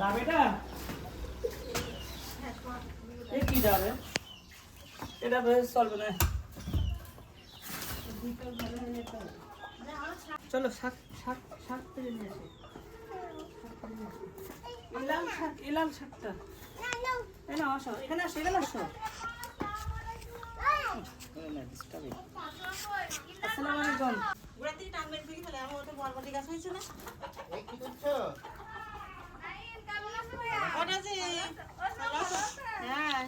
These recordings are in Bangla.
ডাব এটা এ কি ডাবে এটা বেশ চলবে না। চলো শাক শাক শাক থেকে নিয়ে আসি। শাক শাকটা। আসো এখানে আসো এখানে আসো। আসসালামু আলাইকুম। গোড়ার দিকে টানবেন তাহলে আমার ওটা বরবটি গাছ হয়েছে না এই কি করছ? ওটা যে হ্যাঁ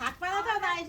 থাক পালা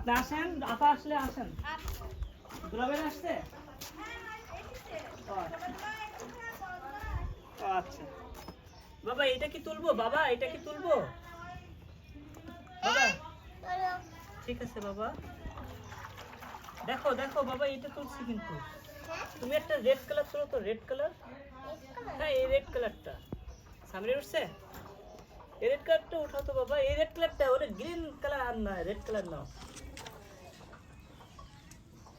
আপনি আসেন? আপা আসলে আসেন। দুলাবেন আসছে? আচ্ছা। বাবা, এটা কি তুলবো? বাবা, এটা কি তুলবো? বাবা, ঠিক আছে বাবা। দেখো দেখো, বাবা, এটা তুলছি কিন্তু। তুমি একটা রেড কালার তুলো তো রেড কালার হ্যাঁ এই রেড কালারটা সামনে উঠছে? এই রেড কালারটা উঠাও তো বাবা। এই রেড কালারটা ওরে গ্রিন কালার আর না রেড কালার নাও।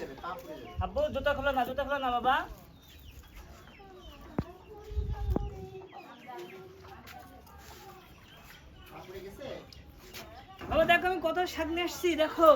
যাবে। আব্বু জুতা খোলো না জুতা খোলো না বাবা? বাবা দেখো আমি কত শাক নিয়ে আসছি দেখো।